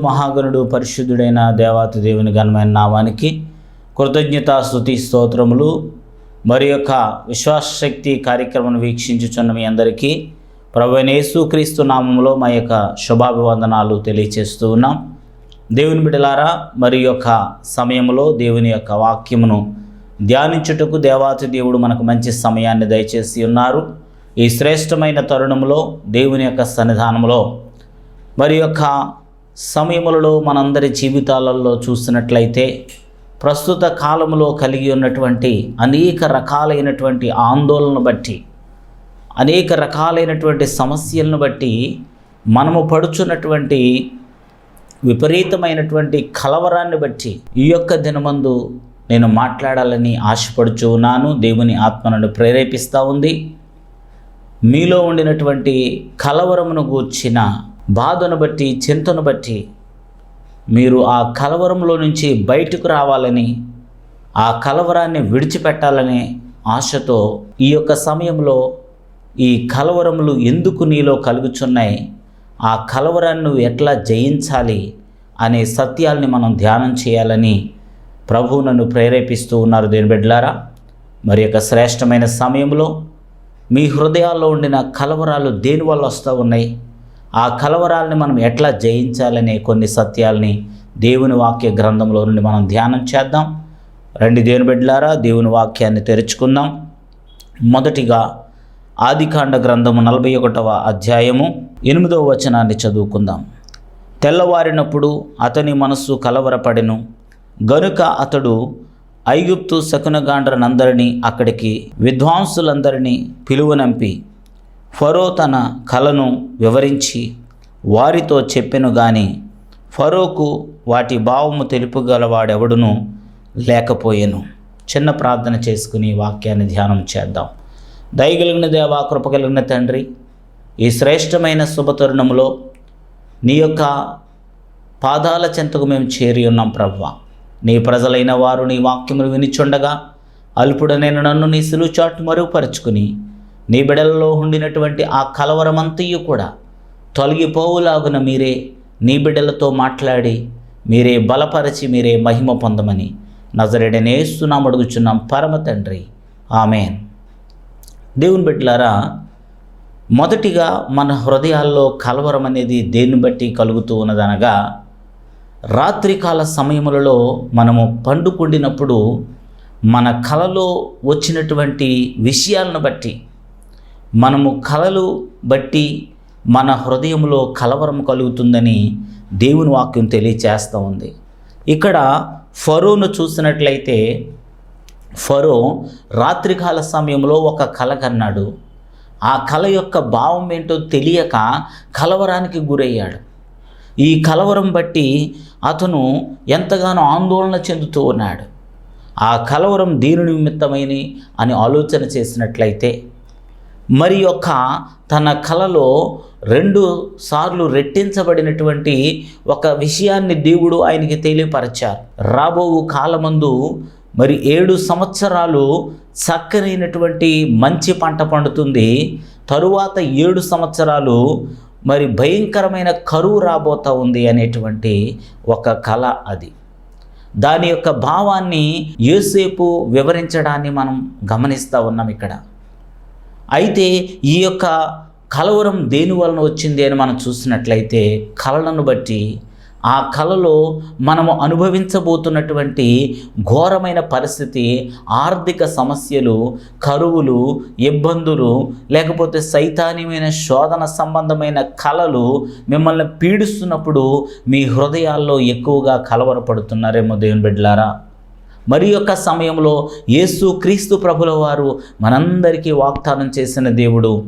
మహాగణుడు పరిశుద్ధుడైన దేవాతి దేవుని ఘనమైన నామానికి కృతజ్ఞత స్థుతి స్తోత్రములు. మరి యొక్క విశ్వాసశక్తి కార్యక్రమం వీక్షించుచున్న మీ అందరికీ ప్రభు క్రీస్తు నామంలో మా యొక్క శుభాభివందనాలు తెలియచేస్తూ ఉన్నాం. దేవుని బిడలారా మరి యొక్క సమయంలో దేవుని యొక్క వాక్యమును ధ్యానించుటకు దేవాతి దేవుడు మనకు మంచి సమయాన్ని దయచేసి ఉన్నారు. ఈ శ్రేష్టమైన తరుణంలో దేవుని యొక్క సన్నిధానంలో మరి యొక్క సమయములలో మనందరి జీవితాలలో చూసినట్లయితే ప్రస్తుత కాలంలో కలిగి ఉన్నటువంటి అనేక రకాలైనటువంటి ఆందోళనను బట్టి అనేక రకాలైనటువంటి సమస్యలను బట్టి మనము పడుచున్నటువంటి విపరీతమైనటువంటి కలవరాన్ని బట్టి ఈ యొక్క దినమందు నేను మాట్లాడాలని ఆశపడుచు ఉన్నాను. దేవుని ఆత్మను ప్రేరేపిస్తూ ఉంది. మీలో ఉండినటువంటి కలవరమును గూర్చిన బాధను బట్టి చింతను బట్టి మీరు ఆ కలవరంలో నుంచి బయటకు రావాలని ఆ కలవరాన్ని విడిచిపెట్టాలనే ఆశతో ఈ యొక్క సమయంలో ఈ కలవరములు ఎందుకు నీలో కలుగుచున్నాయి ఆ కలవరాన్ని నువ్వు ఎట్లా జయించాలి అనే సత్యాల్ని మనం ధ్యానం చేయాలని ప్రభువు నన్ను ప్రేరేపిస్తూ ఉన్నారు దేని బిడ్డలారా. మరి యొక్క శ్రేష్టమైన సమయంలో మీ హృదయాల్లో ఉండిన కలవరాలు దేనివల్ల వస్తూ ఉన్నాయి? ఆ కలవరాలని మనం ఎట్లా జయించాలనే కొన్ని సత్యాలని దేవుని వాక్య గ్రంథంలో నుండి మనం ధ్యానం చేద్దాం. రండి దేవుని బిడ్డలారా దేవుని వాక్యాన్ని తెరుచుకుందాం. మొదటిగా ఆదికాండ గ్రంథము నలభై ఒకటవ అధ్యాయము ఎనిమిదవ వచనాన్ని చదువుకుందాం. తెల్లవారినప్పుడు అతని మనస్సు కలవరపడెను. గనుక అతడు ఐగుప్తు శకునగాండ్రనందరినీ అక్కడికి విద్వాంసులందరినీ పిలువనంపి ఫరో తన కలను వివరించి వారితో చెప్పెను గాని ఫరోకు వాటి భావము తెలుపుగలవాడెవడును లేకపోయెను. చిన్న ప్రార్థన చేసుకుని వాక్యాన్ని ధ్యానం చేద్దాం. దయగలిగిన దేవా కృపగలిగిన తండ్రి ఈ శ్రేష్టమైన శుభతరుణంలో నీ యొక్క పాదాల చెంతకు మేము చేరి ఉన్నాం ప్రవ్వ. నీ ప్రజలైన వారు నీ వాక్యములు వినిచుండగా అల్పుడనైన నన్ను నీ సులుచాటు మరుగుపరుచుకుని నీ బిడలలో ఉండినటువంటి ఆ కలవరమంతయు కూడా తొలగిపోవులాగున మీరే నీ బిడ్డలతో మాట్లాడి మీరే బలపరచి మీరే మహిమ పొందమని నజరెడనేస్తున్నాం అడుగుచున్నాం. పరమ తండ్రి. ఆమెన్. దేవుని బిడ్డలారా మొదటిగా మన హృదయాల్లో కలవరం అనేది దేన్ని బట్టి కలుగుతూ ఉన్నదనగా రాత్రికాల సమయములలో మనము పండుకుండినప్పుడు మన కలలో వచ్చినటువంటి విషయాలను బట్టి మనము కలలు బట్టి మన హృదయంలో కలవరం కలుగుతుందని దేవుని వాక్యం తెలియచేస్తూ ఉంది. ఇక్కడ ఫరోను చూసినట్లయితే ఫరో రాత్రికాల సమయంలో ఒక కల కన్నాడు. ఆ కళ యొక్క భావం ఏంటో తెలియక కలవరానికి గురయ్యాడు. ఈ కలవరం బట్టి అతను ఎంతగానో ఆందోళన చెందుతూ ఉన్నాడు. ఆ కలవరం దీని నిమిత్తమైనది అని ఆలోచన చేసినట్లయితే మరి యొక్క తన కలలో రెండు సార్లు రెట్టించబడినటువంటి ఒక విషయాన్ని దేవుడు ఆయనకి తెలియపరిచారు. రాబోవు కాలమందు మరి ఏడు సంవత్సరాలు చక్కనైనటువంటి మంచి పంట పండుతుంది. తరువాత ఏడు సంవత్సరాలు మరి భయంకరమైన కరువు రాబోతా ఉంది అనేటువంటి ఒక కళ అది. దాని యొక్క భావాన్ని ఏసేపు వివరించడాన్ని మనం గమనిస్తూ ఉన్నాం ఇక్కడ. అయితే ఈ యొక్క కలవరం దేని వలన వచ్చింది అని మనం చూసినట్లయితే కళలను బట్టి ఆ కళలో మనము అనుభవించబోతున్నటువంటి ఘోరమైన పరిస్థితి ఆర్థిక సమస్యలు కరువులు ఇబ్బందులు లేకపోతే సైతాన్యమైన శోధన సంబంధమైన కళలు మిమ్మల్ని పీడిస్తున్నప్పుడు మీ హృదయాల్లో ఎక్కువగా కలవరపడుతున్నారేమో దేవుని బిడ్డలారా? మరి యొక్క సమయంలో యేసు క్రీస్తు ప్రభుల వారు మనందరికీ వాగ్దానం చేసిన దేవుడు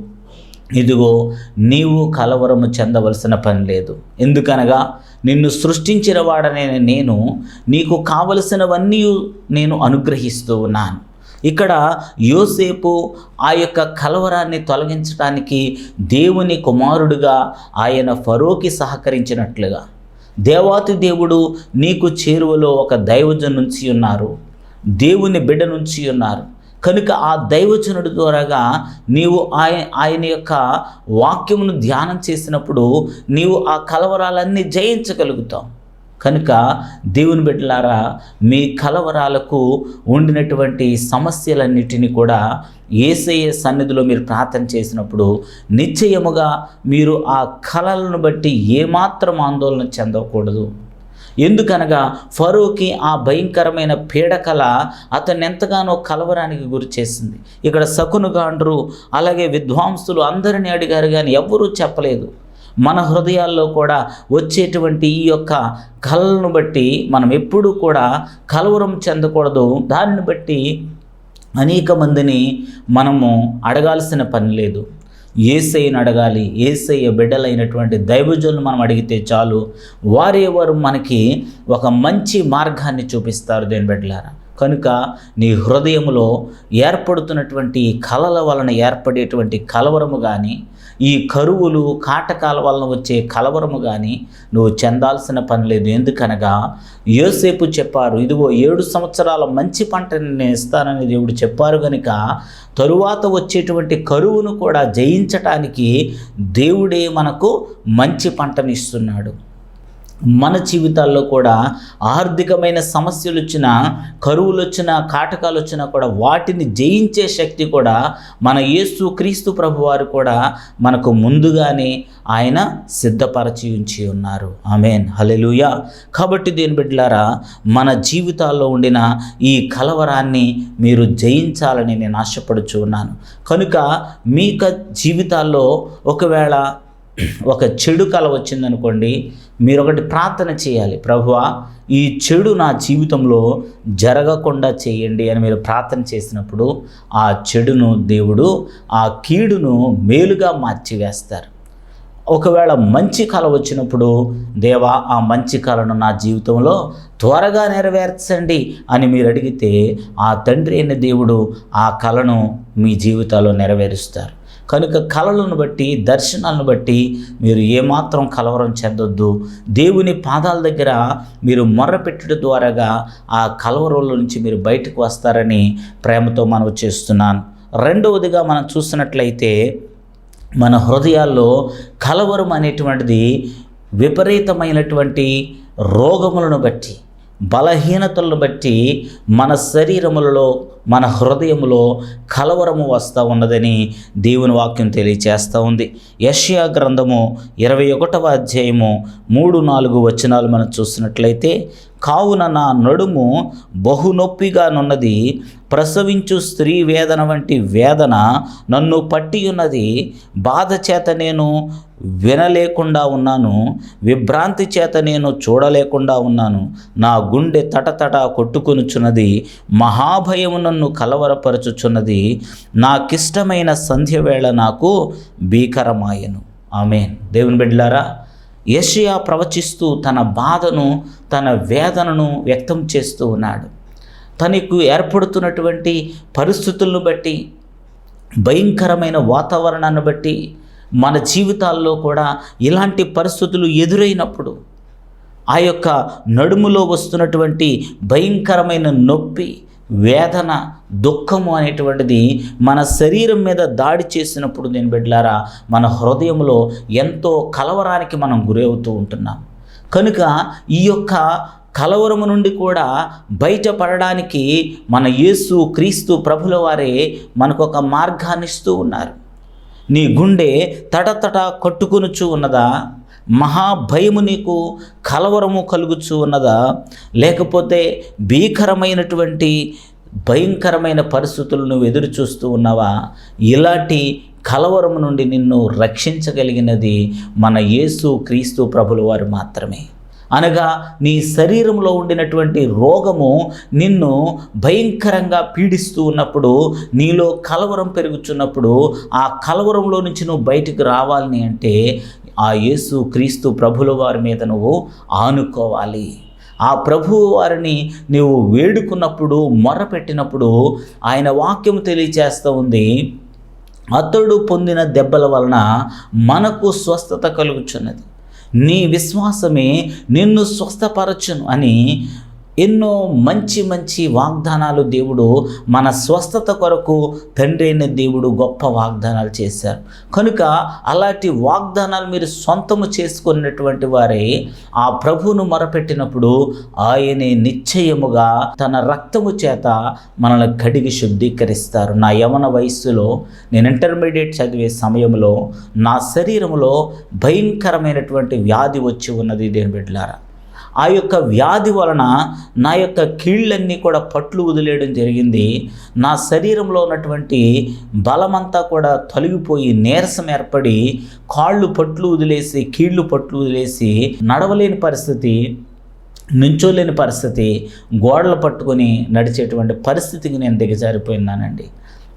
ఇదిగో నీవు కలవరము చెందవలసిన పని లేదు. ఎందుకనగా నిన్ను సృష్టించిన వాడనే నేను నీకు కావలసినవన్నీ నేను అనుగ్రహిస్తూ ఉన్నాను. ఇక్కడ యోసేపు ఆ యొక్క కలవరాన్ని తొలగించడానికి దేవుని కుమారుడుగా ఆయన ఫరోకి సహకరించినట్లుగా దేవాతి దేవుడు నీకు చేరువలో ఒక దైవజన్ నుంచి ఉన్నారు. దేవుని బిడ్డ నుంచి ఉన్నారు. కనుక ఆ దైవజనుడి ద్వారాగా నీవు ఆయన ఆయన యొక్క వాక్యమును ధ్యానం చేసినప్పుడు నీవు ఆ కలవరాలన్నీ జయించగలుగుతావు. కనుక దేవుని బిడ్డలారా మీ కలవరాలకు ఉండినటువంటి సమస్యలన్నిటినీ కూడా ఏసయ్య సన్నిధిలో మీరు ప్రార్థన చేసినప్పుడు నిశ్చయముగా మీరు ఆ కళలను బట్టి ఏమాత్రం ఆందోళన చెందకూడదు. ఎందుకనగా ఫరూకి ఆ భయంకరమైన పీడకల అతన్ని ఎంతగానో కలవరానికి గురి చేసింది. ఇక్కడ శకునుగాండ్రు అలాగే విద్వాంసులు అందరినీ అడిగారు కానీ ఎవ్వరూ చెప్పలేదు. మన హృదయాల్లో కూడా వచ్చేటువంటి ఈ యొక్క కళలను బట్టి మనం ఎప్పుడూ కూడా కలవరం చెందకూడదు. దానిని బట్టి అనేక మందిని మనము అడగాల్సిన పని లేదు. ఏసయ్యను అడగాలి ఏసయ్య బిడ్డలైనటువంటి దైవజులను మనం అడిగితే చాలు వారే వారు మనకి ఒక మంచి మార్గాన్ని చూపిస్తారు దేని బిడ్డలారా. కనుక నీ హృదయంలో ఏర్పడుతున్నటువంటి కలల వలన ఏర్పడేటువంటి కలవరము కానీ ఈ కరువులు కాటకాల వలన వచ్చే కలవరము కానీ నువ్వు చెందాల్సిన పని లేదు. ఎందుకనగా యోసేపు చెప్పారు ఇదిగో ఏడు సంవత్సరాల మంచి పంటని నేను ఇస్తానని దేవుడు చెప్పారు కనుక తరువాత వచ్చేటువంటి కరువును కూడా జయించటానికి దేవుడే మనకు మంచి పంటని ఇస్తున్నాడు. మన జీవితాల్లో కూడా ఆర్థికమైన సమస్యలు వచ్చినా కరువులు వచ్చినా కాటకాలు వచ్చినా కూడా వాటిని జయించే శక్తి కూడా మన యేసు క్రీస్తు ప్రభు వారు కూడా మనకు ముందుగానే ఆయన సిద్ధపరచి ఉంచి ఉన్నారు. ఆమెన్. హలెలుయ కాబట్టి దేని బిడ్డలారా మన జీవితాల్లో ఉండిన ఈ కలవరాన్ని మీరు జయించాలని నేను ఆశపడుచు ఉన్నాను. కనుక మీ జీవితాల్లో ఒకవేళ ఒక చెడు కల వచ్చిందనుకోండి మీరు ఒకటి ప్రార్థన చేయాలి. ప్రభువా ఈ చెడు నా జీవితంలో జరగకుండా చేయండి అని మీరు ప్రార్థన చేసినప్పుడు ఆ చెడును దేవుడు ఆ కీడును మేలుగా మార్చివేస్తారు. ఒకవేళ మంచి కళ వచ్చినప్పుడు దేవా ఆ మంచి కళను నా జీవితంలో త్వరగా నెరవేర్చండి అని మీరు అడిగితే ఆ తండ్రి అయిన దేవుడు ఆ కళను మీ జీవితాల్లో నెరవేరుస్తారు. కనుక కళలను బట్టి దర్శనాలను బట్టి మీరు ఏమాత్రం కలవరం చెందొద్దు. దేవుని పాదాల దగ్గర మీరు మొర్రపెట్టడం ద్వారాగా ఆ కలవరంలో నుంచి మీరు బయటకు వస్తారని ప్రేమతో మనం చేస్తున్నాను. రెండవదిగా మనం చూసినట్లయితే మన హృదయాల్లో కలవరం అనేటువంటిది విపరీతమైనటువంటి రోగములను బట్టి బలహీనతలను బట్టి మన శరీరములలో మన హృదయములో కలవరము వస్తూ ఉన్నదని దేవుని వాక్యం తెలియచేస్తూ ఉంది. యష్యా గ్రంథము ఇరవై ఒకటవ అధ్యాయము మూడు నాలుగు వచనాలు మనం చూసినట్లయితే కావున నా నడుము బహునొప్పిగానున్నది ప్రసవించు స్త్రీ వేదన వంటి వేదన నన్ను పట్టి ఉన్నది బాధ చేత నేను వినలేకుండా ఉన్నాను. విభ్రాంతి చేత నేను చూడలేకుండా ఉన్నాను. నా గుండె తటతట కొట్టుకొనుచున్నది. మహాభయము నన్ను కలవరపరచుచున్నది. నాకిష్టమైన సంధ్యవేళ నాకు భీకరమాయను. ఆమె దేవుని బిడ్డలారా యషియా ప్రవచిస్తూ తన బాధను తన వేదనను వ్యక్తం చేస్తూ ఉన్నాడు. తనకు ఏర్పడుతున్నటువంటి పరిస్థితులను బట్టి భయంకరమైన వాతావరణాన్ని బట్టి మన జీవితాల్లో కూడా ఇలాంటి పరిస్థితులు ఎదురైనప్పుడు ఆ యొక్క నడుములో వస్తున్నటువంటి భయంకరమైన నొప్పి వేదన దుఃఖము అనేటువంటిది మన శరీరం మీద దాడి చేసినప్పుడు నేను బిడ్డలారా మన హృదయంలో ఎంతో కలవరానికి మనం గురవుతూ ఉంటున్నాం. కనుక ఈ యొక్క కలవరము నుండి కూడా బయటపడడానికి మన యేసు క్రీస్తు ప్రభుల వారే మనకు ఒక మార్గాన్ని ఇస్తూ ఉన్నారు. నీ గుండె తటతట కట్టుకునుచు ఉన్నదా? మహాభయము నీకు కలవరము కలుగుచు ఉన్నదా? లేకపోతే భీకరమైనటువంటి భయంకరమైన పరిస్థితులు నువ్వు ఎదురు చూస్తూ ఉన్నావా? ఇలాంటి కలవరము నుండి నిన్ను రక్షించగలిగినది మన యేసు క్రీస్తు ప్రభుల వారు మాత్రమే. అనగా నీ శరీరంలో ఉండినటువంటి రోగము నిన్ను భయంకరంగా పీడిస్తూ ఉన్నప్పుడు నీలో కలవరం పెరుగుచున్నప్పుడు ఆ కలవరంలో నుంచి నువ్వు బయటికి రావాలని అంటే ఆ యేసు క్రీస్తు ప్రభుల వారి మీద నువ్వు ఆనుకోవాలి. ఆ ప్రభువు వారిని నీవు వేడుకున్నప్పుడు మొరపెట్టినప్పుడు ఆయన వాక్యం తెలియచేస్తూ ఉంది. అతడు పొందిన దెబ్బల వలన మనకు స్వస్థత కలుగుచున్నది. నీ విశ్వాసమే నిన్ను స్వస్థపరచును అని ఎన్నో మంచి మంచి వాగ్దానాలు దేవుడు మన స్వస్థత కొరకు తండ్రి అయిన దేవుడు గొప్ప వాగ్దానాలు చేశారు. కనుక అలాంటి వాగ్దానాలు మీరు సొంతము చేసుకున్నటువంటి వారే ఆ ప్రభువును మొరపెట్టినప్పుడు ఆయనే నిశ్చయముగా తన రక్తము చేత మనల్ని కడిగి శుద్ధీకరిస్తారు. నా యవన వయస్సులో నేను ఇంటర్మీడియట్ చదివే సమయంలో నా శరీరంలో భయంకరమైనటువంటి వ్యాధి వచ్చి ఉన్నది దేని బిడ్డలారా. ఆ యొక్క వ్యాధి వలన నా యొక్క కీళ్ళన్నీ కూడా పట్లు వదిలేయడం జరిగింది. నా శరీరంలో ఉన్నటువంటి బలమంతా కూడా తొలగిపోయి నీరసం ఏర్పడి కాళ్ళు పట్లు వదిలేసి కీళ్ళు పట్లు వదిలేసి నడవలేని పరిస్థితి నుంచోలేని పరిస్థితి గోడలు పట్టుకొని నడిచేటువంటి పరిస్థితికి నేను దిగజారిపోయినానండి.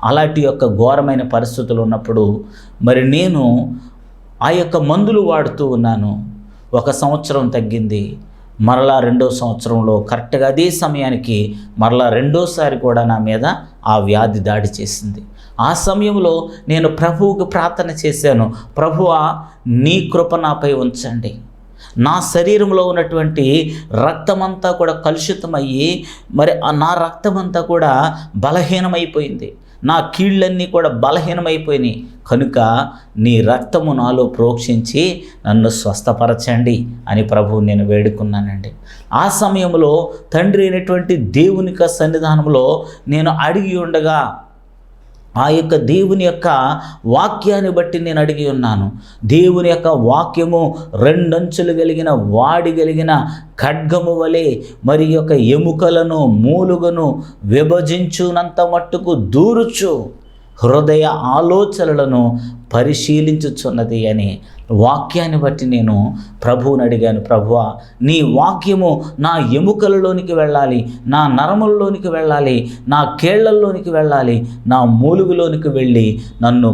అలాంటి యొక్క ఘోరమైన పరిస్థితులు ఉన్నప్పుడు మరి నేను ఆ యొక్క మందులు వాడుతూ ఉన్నాను. ఒక సంవత్సరం తగ్గింది. మరలా రెండో సంవత్సరంలో కరెక్ట్గా అదే సమయానికి మరలా రెండోసారి కూడా నా మీద ఆ వ్యాధి దాడి చేసింది. ఆ సమయంలో నేను ప్రభువుకు ప్రార్థన చేశాను. ప్రభువా నీ కృప నాపై ఉంచండి. నా శరీరంలో ఉన్నటువంటి రక్తమంతా కూడా కలుషితమయ్యి మరి నా రక్తమంతా కూడా బలహీనమైపోయింది. నా కీళ్ళన్నీ కూడా బలహీనమైపోయినాయి. కనుక నీ రక్తము నాలో ప్రోక్షించి నన్ను స్వస్థపరచండి అని ప్రభువు నేను వేడుకున్నానండి. ఆ సమయంలో తండ్రి అయినటువంటి దేవునిక సన్నిధానంలో నేను అడిగి ఉండగా ఆ యొక్క దేవుని యొక్క వాక్యాన్ని బట్టి నేను అడిగి ఉన్నాను. దేవుని యొక్క వాక్యము రెండంచులు కలిగిన వాడి కలిగిన ఖడ్గము వలె మరి యొక్క ఎముకలను మూలుగను విభజించునంత మట్టుకు దూరుచు. హృదయ ఆలోచనలను పరిశీలించుచున్నది అని వాక్యాన్ని బట్టి నేను ప్రభువుని అడిగాను ప్రభువా నీ వాక్యము నా ఎముకలలోనికి వెళ్ళాలి నా నరములలోనికి వెళ్ళాలి నా కేళ్ళలోనికి వెళ్ళాలి నా మూలుగులోనికి వెళ్ళి నన్ను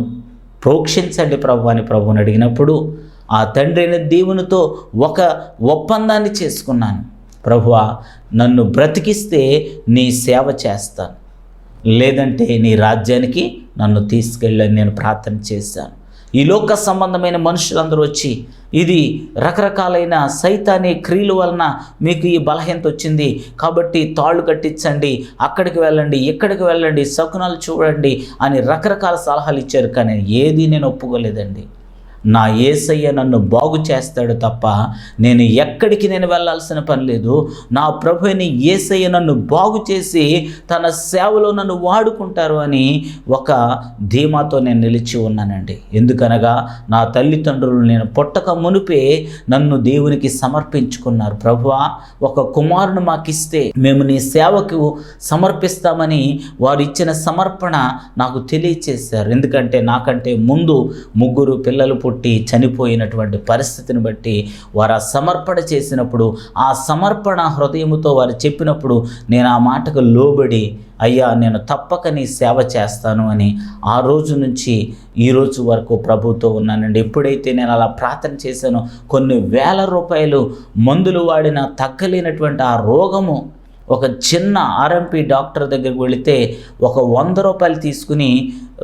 ప్రోక్షించండి ప్రభు అని ప్రభువుని అడిగినప్పుడు ఆ తండ్రి అయిన దేవునితో ఒక ఒప్పందాన్ని చేసుకున్నాను. ప్రభువా నన్ను బ్రతికిస్తే నీ సేవ చేస్తాను. లేదంటే నీ రాజ్యానికి నన్ను తీసుకెళ్ళని నేను ప్రార్థన చేశాను. ఈ లోక సంబంధమైన మనుషులందరూ వచ్చి ఇది రకరకాలైన సైతాని క్రియల వలన మీకు ఈ బలహీనత వచ్చింది. కాబట్టి తాళ్ళు కట్టించండి అక్కడికి వెళ్ళండి ఇక్కడికి వెళ్ళండి శకునాలు చూడండి అని రకరకాల సలహాలు ఇచ్చారు. కానీ ఏది నేను ఒప్పుకోలేదండి. నా ఏసయ్య నన్ను బాగు చేస్తాడు తప్ప నేను ఎక్కడికి నేను వెళ్ళాల్సిన పని లేదు. నా ప్రభుని ఏసయ్య నన్ను బాగు చేసి తన సేవలో నన్ను వాడుకుంటారు అని ఒక ధీమాతో నేను నిలిచి ఉన్నానండి. ఎందుకనగా నా తల్లిదండ్రులు నేను పుట్టక మునిపే నన్ను దేవునికి సమర్పించుకున్నారు. ప్రభువా ఒక కుమారుని మాకిస్తే మేము నీ సేవకు సమర్పిస్తామని వారు ఇచ్చిన సమర్పణ నాకు తెలియచేశారు. ఎందుకంటే నాకంటే ముందు ముగ్గురు పిల్లలు పుట్టి చనిపోయినటువంటి పరిస్థితిని బట్టి వారు ఆ సమర్పణ చేసినప్పుడు ఆ సమర్పణ హృదయముతో వారు చెప్పినప్పుడు నేను ఆ మాటకు లోబడి అయ్యా నేను తప్పక నీ సేవ చేస్తాను అని ఆ రోజు నుంచి ఈ రోజు వరకు ప్రభుతో ఉన్నానండి. ఎప్పుడైతే నేను అలా ప్రార్థన చేశానో కొన్ని వేల రూపాయలు మందులు వాడిన తగ్గలేనటువంటి ఆ రోగము ఒక చిన్న ఆర్ఎంపీ డాక్టర్ దగ్గరికి వెళితే ఒక వంద రూపాయలు తీసుకుని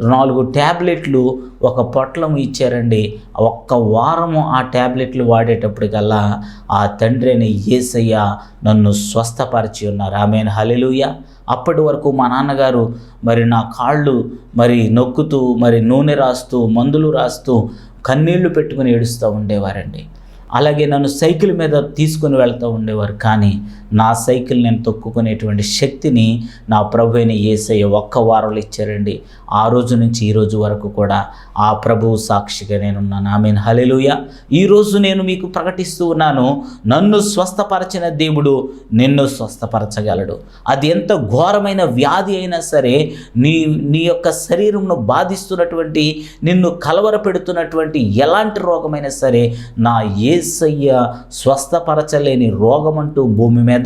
నాలుగు ట్యాబ్లెట్లు ఒక పొట్లం ఇచ్చారండి. ఒక్క వారము ఆ ట్యాబ్లెట్లు వాడేటప్పటికల్లా ఆ తండ్రి అయిన యేసయ్య నన్ను స్వస్థపరిచి ఉన్నారు. ఆమె హలెలుయ అప్పటి వరకు మా నాన్నగారు మరి నా కాళ్ళు మరి నొక్కుతూ మరి నూనె రాస్తూ మందులు రాస్తూ కన్నీళ్ళు పెట్టుకుని ఏడుస్తూ ఉండేవారండి. అలాగే నన్ను సైకిల్ మీద తీసుకుని వెళ్తూ ఉండేవారు. కానీ నా సైకిల్ నేను తొక్కుకునేటువంటి శక్తిని నా ప్రభు అయిన ఏసయ్య ఒక్క వారంలో ఇచ్చారండి. ఆ రోజు నుంచి ఈ రోజు వరకు కూడా ఆ ప్రభువు సాక్షిగా నేనున్నాను. మీన్ హలెలుయ ఈరోజు నేను మీకు ప్రకటిస్తూ ఉన్నాను. నన్ను స్వస్థపరచిన దేవుడు నిన్ను స్వస్థపరచగలడు. అది ఎంత ఘోరమైన వ్యాధి అయినా సరే నీ నీ యొక్క శరీరంను బాధిస్తున్నటువంటి నిన్ను కలవర పెడుతున్నటువంటి ఎలాంటి రోగమైనా సరే నా ఏసయ్య స్వస్థపరచలేని రోగమంటూ భూమి మీద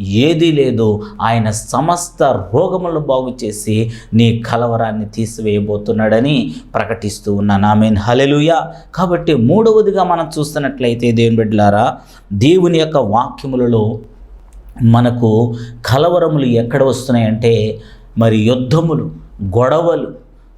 ఏదీ లేదు. ఆయన సమస్త రోగములను బాగు చేసి నీ కలవరాన్ని తీసివేయబోతున్నాడని ప్రకటిస్తూ ఉన్నాను. మీన్ హలెలూయా కాబట్టి మూడవదిగా మనం చూస్తున్నట్లయితే దేవుని బిడ్డలారా దేవుని యొక్క వాక్యములలో మనకు కలవరములు ఎక్కడ వస్తున్నాయంటే మరి యుద్ధములు గొడవలు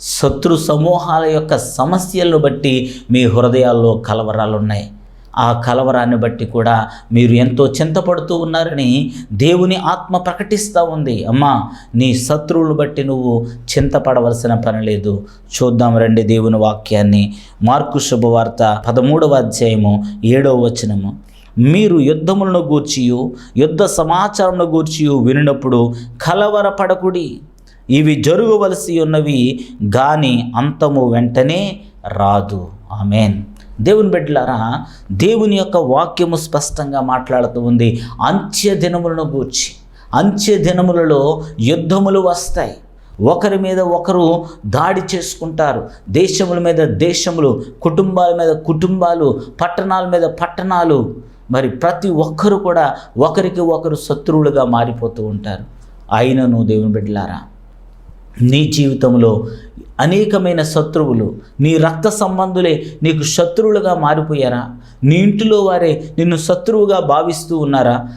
శత్రు సమూహాల యొక్క సమస్యలను బట్టి మీ హృదయాల్లో కలవరాలు ఉన్నాయి. ఆ కలవరాన్ని బట్టి కూడా మీరు ఎంతో చింతపడుతూ ఉన్నారని దేవుని ఆత్మ ప్రకటిస్తూ ఉంది. అమ్మా నీ శత్రువులు బట్టి నువ్వు చింతపడవలసిన పని లేదు. చూద్దాం రండి దేవుని వాక్యాన్ని. మార్కు శుభవార్త పదమూడవ అధ్యాయము ఏడవ వచనము. మీరు యుద్ధములను గూర్చియు యుద్ధ సమాచారమును గూర్చియు వినినప్పుడు కలవరపడకుడి ఇవి జరగవలసి ఉన్నవి గాని అంతము వెంటనే రాదు. ఆమెన్. దేవుని బిడ్డలారా దేవుని యొక్క వాక్యము స్పష్టంగా మాట్లాడుతూ ఉంది. అంత్య దినములను గూర్చి అంత్య దినములలో యుద్ధములు వస్తాయి. ఒకరి మీద ఒకరు దాడి చేసుకుంటారు. దేశముల మీద దేశములు కుటుంబాల మీద కుటుంబాలు పట్టణాల మీద పట్టణాలు. మరి ప్రతి ఒక్కరు కూడా ఒకరికి ఒకరు శత్రువులుగా మారిపోతూ ఉంటారు. అయినను దేవుని బిడ్డలారా నీ జీవితంలో అనేకమైన శత్రువులు నీ రక్త సంబంధులే నీకు శత్రువులుగా మారిపోయారా? నీ ఇంటిలో వారే నిన్ను శత్రువుగా భావిస్తూ ఉన్నారా?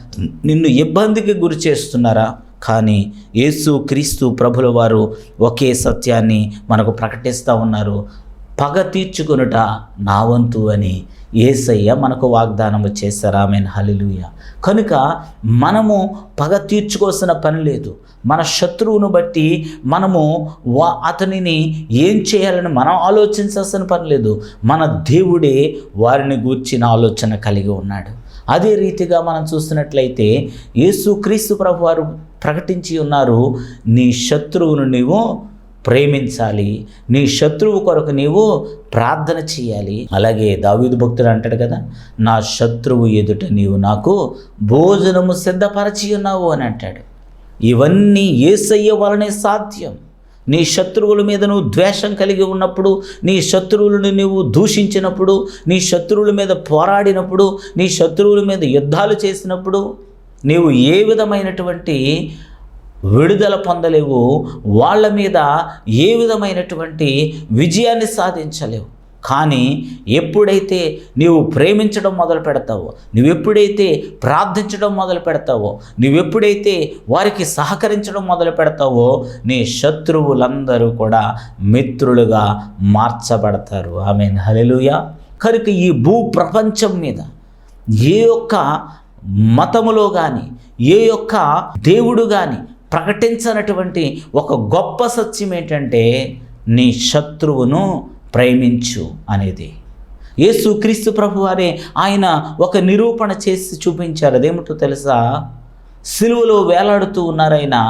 నిన్ను ఇబ్బందికి గురి చేస్తున్నారా? కానీ యేసు క్రీస్తు ప్రభుల వారు ఒకే సత్యాన్ని మనకు ప్రకటిస్తూ ఉన్నారు. పగ తీర్చుకొనుట నా వంతు అని ఏసయ్య మనకు వాగ్దానము చేశారు. ఆమెన్. హలిలుయ కనుక మనము పగ తీర్చుకోవాల్సిన పని లేదు. మన శత్రువును బట్టి మనము వా అతనిని ఏం చేయాలని మనం ఆలోచించాల్సిన పని లేదు. మన దేవుడే వారిని గూర్చిన ఆలోచన కలిగి ఉన్నాడు. అదే రీతిగా మనం చూస్తున్నట్లయితే యేసు క్రీస్తు ప్రభు వారు ప్రకటించి ఉన్నారు నీ శత్రువును నీవు ప్రేమించాలి. నీ శత్రువు కొరకు నీవు ప్రార్థన చేయాలి. అలాగే దావీదు భక్తుడు అంటాడు కదా నా శత్రువు ఎదుట నీవు నాకు భోజనము సిద్ధపరచి ఉన్నావు అని అంటాడు. ఇవన్నీ ఏసయ్య వలనే సాధ్యం. నీ శత్రువుల మీద నువ్వు ద్వేషం కలిగి ఉన్నప్పుడు నీ శత్రువులను నువ్వు దూషించినప్పుడు నీ శత్రువుల మీద పోరాడినప్పుడు నీ శత్రువుల మీద యుద్ధాలు చేసినప్పుడు నీవు ఏ విధమైనటువంటి విడుదల పొందలేవు. వాళ్ళ మీద ఏ విధమైనటువంటి విజయాన్ని సాధించలేవు. కానీ ఎప్పుడైతే నీవు ప్రేమించడం మొదలు పెడతావో నువ్వు ఎప్పుడైతే ప్రార్థించడం మొదలు పెడతావో నువ్వు ఎప్పుడైతే వారికి సహకరించడం మొదలు పెడతావో నీ శత్రువులందరూ కూడా మిత్రులుగా మార్చబడతారు. ఐ మీన్ హలెలుయ కనుక ఈ భూ ప్రపంచం మీద ఏ యొక్క మతములో కానీ ఏ యొక్క దేవుడు కానీ ప్రకటించనటువంటి ఒక గొప్ప సత్యం ఏంటంటే నీ శత్రువును ప్రేమించు అనేది. యేసు క్రీస్తు ప్రభు వారే ఆయన ఒక నిరూపణ చేసి చూపించారు. అదేమిటో తెలుసా? సిలువలో వేలాడుతూ ఉన్నారైనా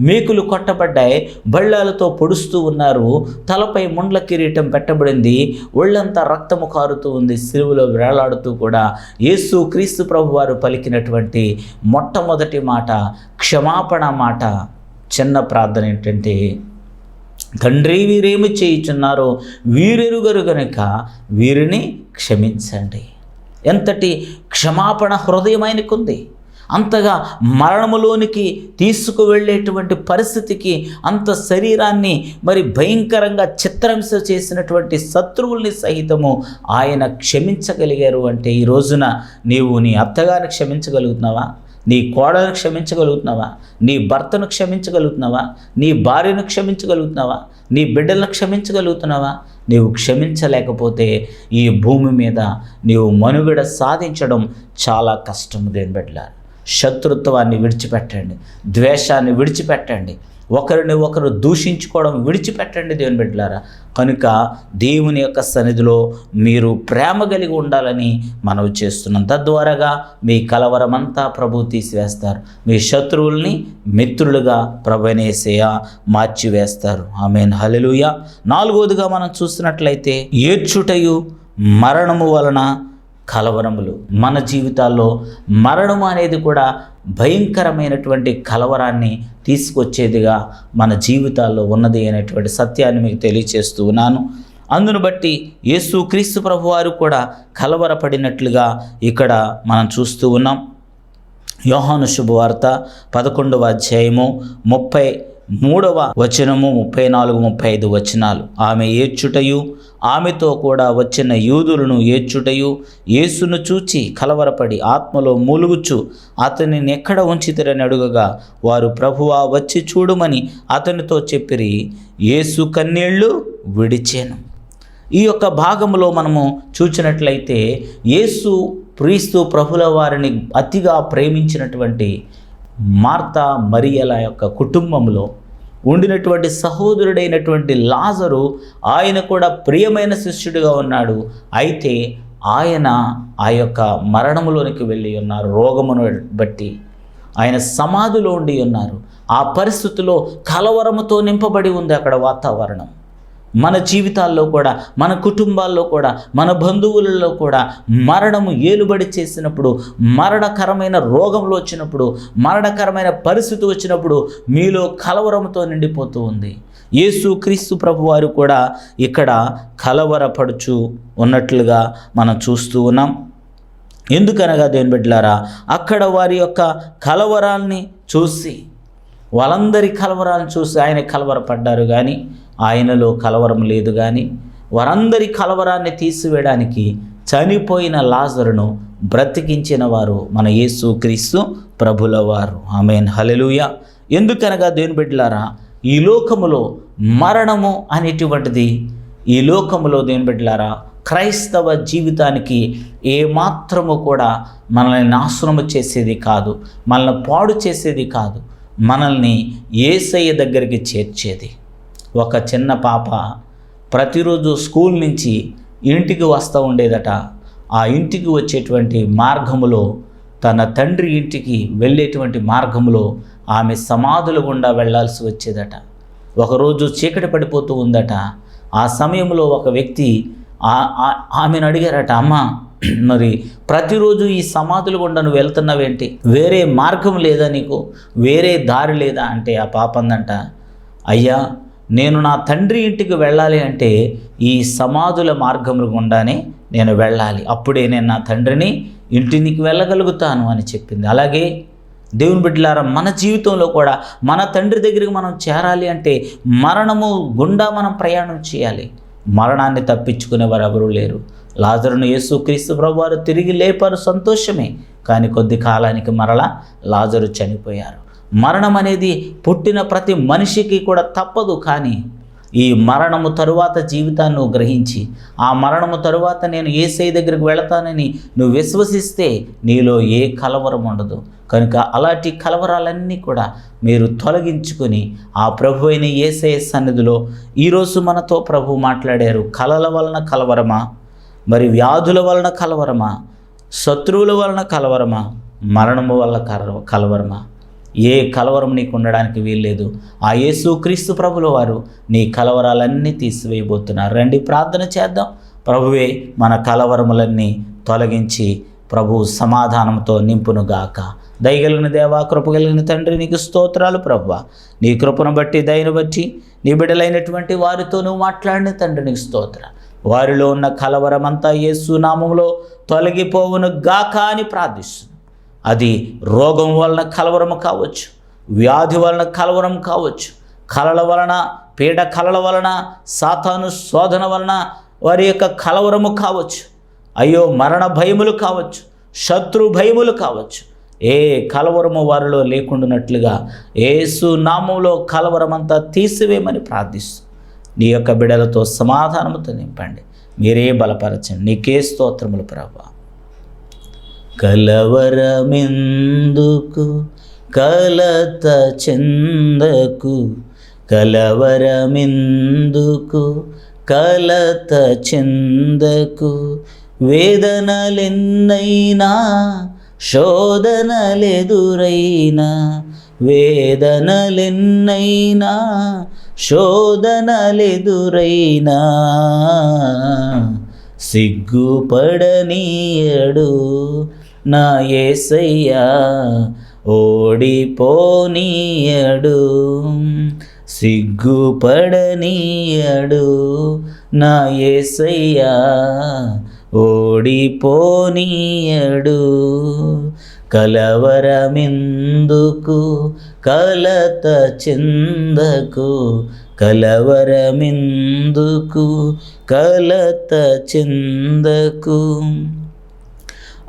మేకులు కొట్టబడ్డాయి బళ్ళాలతో పొడుస్తూ ఉన్నారు. తలపై ముండ్ల కిరీటం పెట్టబడింది. ఒళ్ళంతా రక్తము కారుతూ ఉంది. సిలువలో వేలాడుతూ కూడా యేసు క్రీస్తు ప్రభు వారు పలికినటువంటి మొట్టమొదటి మాట క్షమాపణ మాట చిన్న ప్రార్థన ఏంటంటే తండ్రి వీరేమి చేయుచున్నారో వీరెరుగరు గనుక వీరిని క్షమించండి. ఎంతటి క్షమాపణ హృదయమైనకుంది. అంతగా మరణములోనికి తీసుకువెళ్ళేటువంటి పరిస్థితికి అంత శరీరాన్ని మరి భయంకరంగా చిత్రంస చేసినటువంటి శత్రువుల్ని సహితము ఆయన క్షమించగలిగారు అంటే ఈ రోజున నీవు నీ అత్తగారిని క్షమించగలుగుతున్నావా? నీ కోడలను క్షమించగలుగుతున్నావా? నీ భర్తను క్షమించగలుగుతున్నావా? నీ భార్యను క్షమించగలుగుతున్నావా? నీ బిడ్డలను క్షమించగలుగుతున్నావా? నీవు క్షమించలేకపోతే ఈ భూమి మీద నీవు మనుగడ సాధించడం చాలా కష్టం దేని బిడ్డలారు. శత్రుత్వాన్ని విడిచిపెట్టండి ద్వేషాన్ని విడిచిపెట్టండి ఒకరిని ఒకరు దూషించుకోవడం విడిచిపెట్టండి దేవుని బిడ్డలారా. కనుక దేవుని యొక్క సన్నిధిలో మీరు ప్రేమ కలిగి ఉండాలని మనవి చేస్తున్నాం. తద్వారాగా మీ కలవరమంతా ప్రభు తీసివేస్తారు. మీ శత్రువుల్ని మిత్రులుగా ప్రభనేసేయ మార్చివేస్తారు. ఆమెన్. హలలుయ నాలుగోదిగా మనం చూస్తున్నట్లయితే ఏడ్చుటయు మరణము వలన కలవరములు. మన జీవితాల్లో మరణము అనేది కూడా భయంకరమైనటువంటి కలవరాన్ని తీసుకొచ్చేదిగా మన జీవితాల్లో ఉన్నది అనేటువంటి సత్యాన్ని మీకు తెలియచేస్తూ ఉన్నాను. అందును బట్టి యేసు క్రీస్తు ప్రభు వారు కూడా కలవరపడినట్లుగా ఇక్కడ మనం చూస్తూ ఉన్నాం. యోహాను శుభవార్త పదకొండవ అధ్యాయము ముప్పై మూడవ వచనము ముప్పై నాలుగు ముప్పై ఐదు వచనాలు. ఆమె ఏడ్చుటయు ఆమెతో కూడా వచ్చిన యూదులను ఏడ్చుటయు యేసును చూచి కలవరపడి ఆత్మలో మూలుగుచు అతనిని ఎక్కడ ఉంచితిరని అడుగగా వారు ప్రభువా వచ్చి చూడుమని అతనితో చెప్పిరి యేసు కన్నీళ్ళు విడిచాను. ఈ యొక్క భాగంలో మనము చూచినట్లయితే యేసు క్రీస్తు ప్రభుల వారిని అతిగా ప్రేమించినటువంటి మార్త మరియల యొక్క కుటుంబంలో ఉండినటువంటి సహోదరుడైనటువంటి లాజరు ఆయన కూడా ప్రియమైన శిష్యుడిగా ఉన్నాడు. అయితే ఆయన ఆ యొక్క మరణములోనికి వెళ్ళి ఉన్నారు. రోగమును బట్టి ఆయన సమాధిలో ఉండి ఉన్నారు. ఆ పరిస్థితిలో కలవరముతో నింపబడి ఉంది అక్కడ వాతావరణం. మన జీవితాల్లో కూడా మన కుటుంబాల్లో కూడా మన బంధువులలో కూడా మరణము ఏలుబడి చేసినప్పుడు మరణకరమైన రోగంలో వచ్చినప్పుడు మరణకరమైన పరిస్థితి వచ్చినప్పుడు మీలో కలవరంతో నిండిపోతూ ఉంది. యేసు క్రీస్తు ప్రభు వారు కూడా ఇక్కడ కలవరపడుచు ఉన్నట్లుగా మనం చూస్తూ ఉన్నాం. ఎందుకనగా దేని బిడ్డలారా అక్కడ వారి యొక్క కలవరాల్ని చూసి వాళ్ళందరి కలవరాలను చూసి ఆయన కలవరపడ్డారు కానీ ఆయనలో కలవరం లేదు కానీ వారందరి కలవరాన్ని తీసివేయడానికి చనిపోయిన లాజరును బ్రతికించిన వారు మన యేసు క్రీస్తు ప్రభుల వారు. ఆమెన్. హలెలుయ ఎందుకనగా దేని బిడ్డలారా ఈ లోకములో మరణము అనేటువంటిది ఈ లోకములో దేని బిడ్డలారా క్రైస్తవ జీవితానికి ఏమాత్రము కూడా మనల్ని నాశనము చేసేది కాదు మనల్ని పాడు చేసేది కాదు మనల్ని ఏసయ్య దగ్గరికి చేర్చేది. ఒక చిన్న పాప ప్రతిరోజు స్కూల్ నుంచి ఇంటికి వస్తూ ఉండేదట. ఆ ఇంటికి వచ్చేటువంటి మార్గములో తన తండ్రి ఇంటికి వెళ్ళేటువంటి మార్గంలో ఆమె సమాధుల గుండా వెళ్ళాల్సి వచ్చేదట. ఒకరోజు చీకటి పడిపోతూ ఉందట. ఆ సమయంలో ఒక వ్యక్తి ఆమెను అడిగారట అమ్మ మరి ప్రతిరోజు ఈ సమాధుల గుండా నువ్వు వెళ్తున్నావేంటి? వేరే మార్గం లేదా నీకు? వేరే దారి లేదా? అంటే ఆ పాపందంట అయ్యా నేను నా తండ్రి ఇంటికి వెళ్ళాలి అంటే ఈ సమాధుల మార్గములు గుండానే నేను వెళ్ళాలి. అప్పుడే నేను నా తండ్రిని ఇంటికి వెళ్ళగలుగుతాను అని చెప్పింది. అలాగే దేవుని బిడ్డలారా మన జీవితంలో కూడా మన తండ్రి దగ్గరికి మనం చేరాలి అంటే మరణము గుండా మనం ప్రయాణం చేయాలి. మరణాన్ని తప్పించుకునే వారు ఎవరూ లేరు. లాజరును యేసు క్రీస్తు ప్రభువారు తిరిగి లేపారు సంతోషమే. కానీ కొద్ది కాలానికి మరలా లాజరు చనిపోయారు. మరణం అనేది పుట్టిన ప్రతి మనిషికి కూడా తప్పదు కానీ ఈ మరణము తరువాత జీవితాన్ని నువ్వు గ్రహించి ఆ మరణము తరువాత నేను ఏసై దగ్గరికి వెళతానని నువ్వు విశ్వసిస్తే నీలో ఏ కలవరం ఉండదు. కనుక అలాంటి కలవరాలన్నీ కూడా మీరు తొలగించుకొని ఆ ప్రభు అయిన ఏసఐ సన్నిధిలో ఈరోజు మనతో ప్రభు మాట్లాడారు. కలల వలన కలవరమా? మరి వ్యాధుల వలన కలవరమా? శత్రువుల వలన కలవరమా? మరణము వల్ల కలవ కలవరమా? ఏ కలవరం నీకు ఉండడానికి వీల్లేదు. ఆ యేసు క్రీస్తు ప్రభుల వారు నీ కలవరాలన్నీ తీసివేయబోతున్నారు. రండి ప్రార్థన చేద్దాం. ప్రభువే మన కలవరములన్నీ తొలగించి ప్రభు సమాధానంతో నింపునుగాక. దయగలిగిన దేవా కృపగలిగిన తండ్రి నీకు స్తోత్రాలు ప్రభు నీ కృపను బట్టి దయను బట్టి నీ బిడ్డలైనటువంటి వారితో నువ్వు మాట్లాడిన తండ్రి నీకు స్తోత్ర. వారిలో ఉన్న కలవరమంతా యేసు నామంలో తొలగిపోవును గాక అని ప్రార్థిస్తుంది అది రోగం వలన కలవరము కావచ్చు వ్యాధి వలన కలవరం కావచ్చు కలల వలన పీడ కలల వలన సాతాను శోధన వలన వారి యొక్క కలవరము కావచ్చు అయ్యో మరణ భయములు కావచ్చు శత్రు భయములు కావచ్చు ఏ కలవరము వారిలో లేకుండానట్లుగా ఏసు నామంలో కలవరమంతా తీసివేయమని ప్రార్థిస్తూ నీ యొక్క బిడలతో సమాధానముతో నింపండి. మీరే బలపరచండి. నీకే స్తోత్రములు ప్రభా. కలవరమెందుకు? కలత చెందకు. కలవరమెందుకు? కలత చెందకు. వేదనలెన్నైనా శోధనలెదురైనా. వేదనలెన్నైనా శోధనలెదురైనా. సిగ్గుపడనీయడు నా ఏసయ్యా ఓడిపోనీయడు సిగ్గుపడనీయడు. నా ఏసయ్యా ఓడిపోనీయడు కలవరమిందుకు కలత చెందకు? కలవరమిందుకు కలత చెందకు?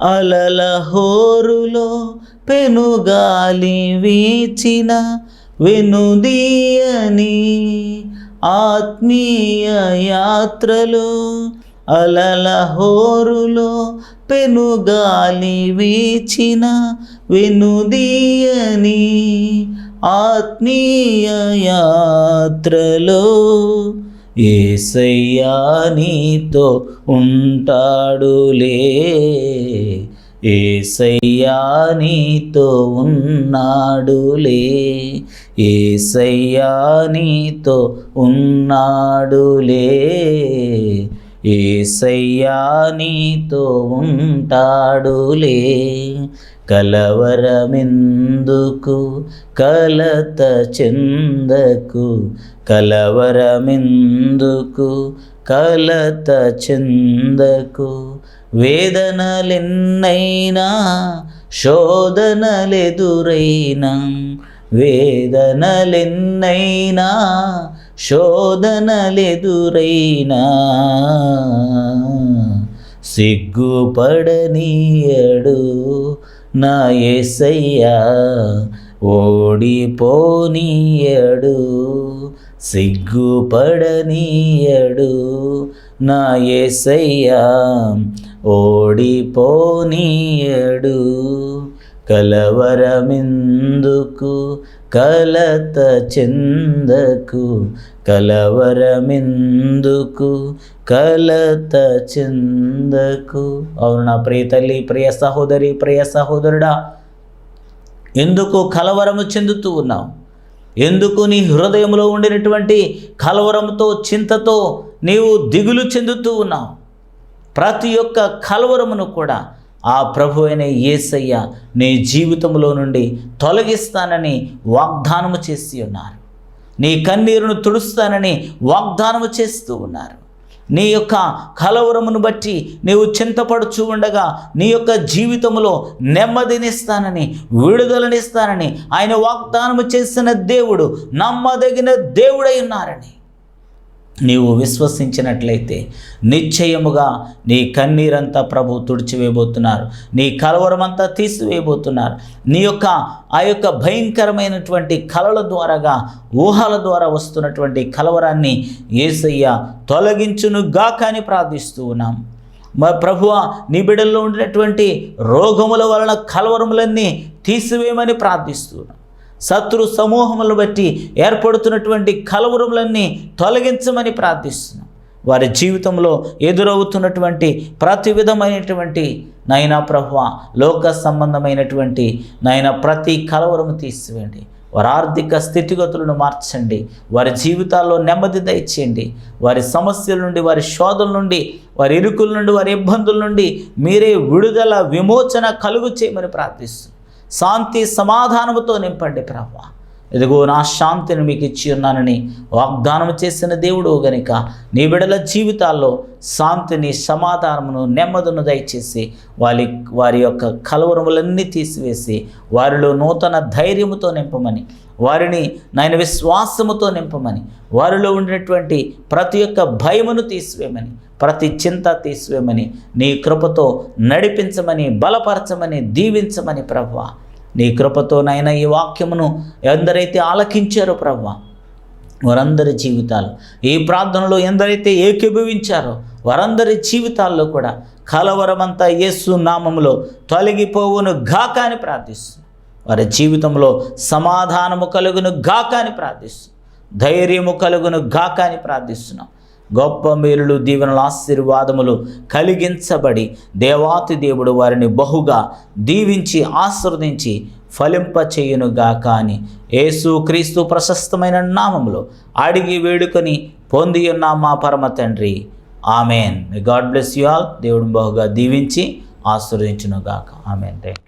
అలల హోరులో పెనుగాలి వీచిన వెనుదీయని ఆత్మీయ యాత్రలో అలల హోరులో పెనుగాలి వీచిన వెనుదీయని ఆత్మీయ యాత్రలో ఏసయ్యా నీతో ఉంటాడులే. ఏసయ్యా నీతో ఉన్నాడులే. ఏసయ్యా నీతో ఉన్నాడులే. ఏసయ్యా నీతో ఉంటాడులే. కలవరమెందుకు? కలత చెందకు. కలవరమెందుకు? కలత చెందకు. వేదనలెన్నైనా శోధనలెదురైనా. వేదనలెన్నైనా శోధనలెదురైనా. సిగ్గుపడనీయడు నా ఏసయ్యా ఓడిపోనీయడు సిగ్గుపడనీయడు. నా ఏసయ్యా ఓడిపోనీయడు కలవరమిందుకు కలత చెందకు కలవరమిందుకు కలత చెందకు. అవును నా ప్రియ తల్లి ప్రియ సహోదరి ప్రియ సహోదరుడా ఎందుకు కలవరము చెందుతూ ఉన్నావు? ఎందుకు నీ హృదయంలో ఉండినటువంటి కలవరంతో చింతతో నీవు దిగులు చెందుతూ ఉన్నావు? ప్రతి ఒక్క కలవరమును కూడా ఆ ప్రభు అయిన యేసయ్య నీ జీవితంలో నుండి తొలగిస్తానని వాగ్దానము చేసి ఉన్నారు. నీ కన్నీరును తుడుస్తానని వాగ్దానము చేస్తూ ఉన్నారు. నీ యొక్క కలవరమును బట్టి నీవు చింతపడుచు ఉండగా నీ యొక్క జీవితంలో నెమ్మదినిస్తానని విడుదలనిస్తానని ఆయన వాగ్దానము చేసిన దేవుడు నమ్మదగిన దేవుడై ఉన్నారని. నీవు విశ్వసించినట్లయితే నిశ్చయముగా నీ కన్నీరంతా ప్రభు తుడిచివేయబోతున్నారు. నీ కలవరమంతా తీసివేయబోతున్నారు. నీ యొక్క ఆ యొక్క భయంకరమైనటువంటి కలల ద్వారాగా ఊహల ద్వారా వస్తున్నటువంటి కలవరాన్ని ఏసయ్య తొలగించును గాకని ప్రార్థిస్తూ ఉన్నాం. మా ప్రభువ నీ బిడ్డల్లో ఉండినటువంటి రోగముల వలన కలవరములన్నీ తీసివేయమని ప్రార్థిస్తున్నాం శత్రు సమూహములను బట్టి ఏర్పడుతున్నటువంటి కలవరములన్నీ తొలగించమని ప్రార్థిస్తున్నాం. వారి జీవితంలో ఎదురవుతున్నటువంటి ప్రతి విధమైనటువంటి నైనా ప్రభు లోక సంబంధమైనటువంటి నైనా ప్రతి కలవరము తీసివేయండి. వారి ఆర్థిక స్థితిగతులను మార్చండి. వారి జీవితాల్లో నెమ్మది దయచేయండి. వారి సమస్యల నుండి వారి శోధల నుండి వారి ఇరుకుల నుండి వారి ఇబ్బందుల నుండి మీరే విడుదల విమోచన కలుగు చేయమని ప్రార్థిస్తున్నారు శాంతి సమాధానముతో నింపండి ప్రభా. ఇదిగో నా శాంతిని మీకు ఇచ్చి ఉన్నానని వాగ్దానం చేసిన దేవుడు గనుక నీ బిడల జీవితాల్లో శాంతిని సమాధానమును నెమ్మదును దయచేసి వారి వారి యొక్క కలవరములన్నీ తీసివేసి వారిలో నూతన ధైర్యముతో నింపమని వారిని నాయన విశ్వాసముతో నింపమని వారిలో ఉండినటువంటి ప్రతి ఒక్క భయమును తీసివేయమని ప్రతి చింత తీసివేయమని నీ కృపతో నడిపించమని బలపరచమని దీవించమని ప్రభు నీ కృపతోనైనా ఈ వాక్యమును ఎందరైతే ఆలకించారో ప్రభు వారందరి జీవితాలు ఈ ప్రార్థనలో ఎందరైతే ఏకీభవించారో వారందరి జీవితాల్లో కూడా కలవరమంతా యేసు నామములో తొలగిపోవును గాక అని ప్రార్థిస్తుంది వారి జీవితంలో సమాధానము కలుగును గాక అని ప్రార్థిస్తుంది ధైర్యము కలుగును గాక అని ప్రార్థిస్తున్నాం. గొప్ప మేలులు దీవెనల ఆశీర్వాదములు కలిగించబడి దేవాతి దేవుడు వారిని బహుగా దీవించి ఆశీర్వదించి ఫలింపచేయునుగాక అని యేసు క్రీస్తు ప్రశస్తమైన నామములో అడిగి వేడుకొని పొంది ఉన్న మా పరమ తండ్రి. Amen. God bless you all దేవుడు బహుగా దీవించి ఆశీర్వదించునుగాక. ఆమెన్. థ్యాంక్